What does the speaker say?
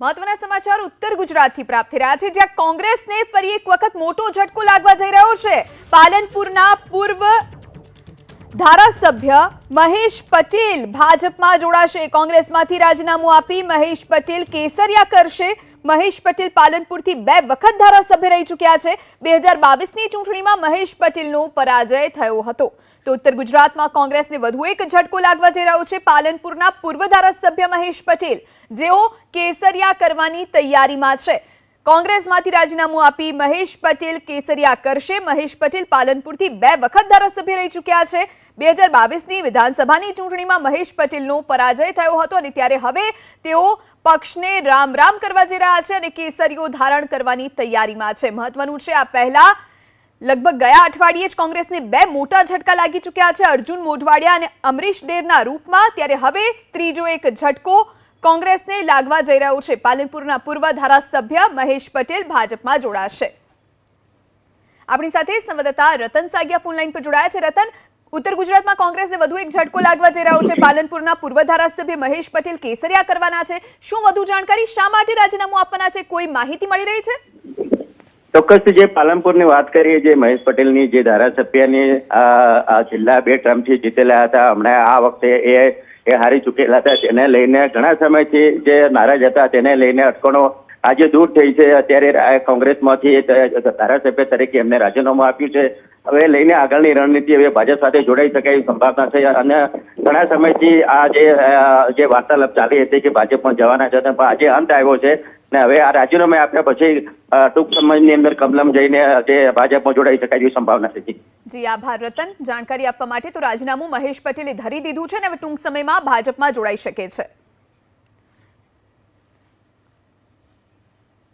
મહત્વના સમાચાર ઉત્તર ગુજરાતથી પ્રાપ્ત થઈ રહ્યા છે. જ્યાં કોંગ્રેસને ફરી એક વખત મોટો ઝટકો લાગવા જઈ રહ્યો છે. પાલનપુરના પૂર્વ ધારાસભ્ય મહેશ પટેલ ભાજપમાં જોડાશે. કોંગ્રેસમાંથી રાજીનામું આપી મહેશ પટેલ કેસરિયા કરશે. મહેશ પટેલ પાલનપુરથી બે વખત ધારાસભ્ય રહી ચૂક્યા છે. બે હજાર બાવીસની ચૂંટણીમાં મહેશ પટેલનો પરાજય થયો હતો. તો ઉત્તર ગુજરાતમાં કોંગ્રેસને વધુ એક ઝટકો લાગવા જઈ રહ્યો છે. પાલનપુરના પૂર્વ ધારાસભ્ય મહેશ પટેલ. જેઓ કેસરિયા કરવાની તૈયારીમાં છે. કોંગ્રેસમાંથી રાજીનામું આપી મહેશ પટેલ કેસરિયા કરશે. મહેશ પટેલ પાલનપુરથી બે વખત ધારાસભ્ય રહી ચૂક્યા છે. બે હજાર બાવીસની વિધાનસભાની ચૂંટણીમાં મહેશ પટેલનો પરાજય થયો હતો અને ત્યારે હવે તેઓ પક્ષને રામ રામ કરવા જઈ રહ્યા છે અને કેસરીઓ ધારણ કરવાની તૈયારીમાં છે. મહત્વનું છે, આ પહેલા લગભગ ગયા અઠવાડિયે જ કોંગ્રેસને બે મોટા ઝટકા લાગી ચૂક્યા છે. અર્જુન મોઢવાડિયા અને અમરીશ ડેરના રૂપમાં. ત્યારે હવે ત્રીજો એક ઝટકો કોંગ્રેસને લાગવા જઈ રહ્યું છે. પાલનપુરના પૂર્વ ધારાસભ્ય મહેશ પટેલ ભાજપમાં જોડાશે. આપણી સાથે સંવાદદાતા રતન સાગિયા ફોનલાઈન પર જોડાયા છે. રતન, ઉત્તર ગુજરાતમાં કોંગ્રેસને વધુ એક ઝટકો લાગવા જઈ રહ્યો છે. પાલનપુરના પૂર્વ ધારાસભ્ય મહેશ પટેલ કેસરિયા કરવાના છે. શું વધુ જાણકારી? શા માટે રાજીનામું આપવાના છે? કોઈ માહિતી મળી રહી છે? ચોક્કસ, જે પાલનપુરની વાત કરીએ, જે મહેશ પટેલની જે ધારાસભ્યની છેલ્લા બે ટર્મથી જીતેલા હતા, હમણાં આ વખતે એ એ હારી ચૂકેલા હતા. તેને લઈને ઘણા સમયથી જે નારાજ હતા, તેને લઈને અટકણો આજે દૂર થઈ છે. અત્યારે કોંગ્રેસમાંથી ધારાસભ્ય તરીકે એમને રાજીનામું આપ્યું છે. હવે લઈને આગળની રણનીતિ હવે ભાજપ સાથે જોડાઈ શકાય એવી સંભાવના છે. અને ઘણા સમયથી આ જે જે વાર્તાલાપ ચાલી હતી કે ભાજપમાં જવાના છે, પણ આજે અંત આવ્યો છે. ને હવે આ રાજીનામું આપ્યા પછી ટૂંક સમયની અંદર કમલમ જઈને જે ભાજપમાં જોડાઈ શકાય એવી સંભાવના છે. જી. આભાર, રતન જાણકારી આપવા માટે તો રાજીનામું મહેશ પટેલે ધરી દીધું છે અને હવે ટૂંક સમયમાં ભાજપમાં જોડાઈ શકે છે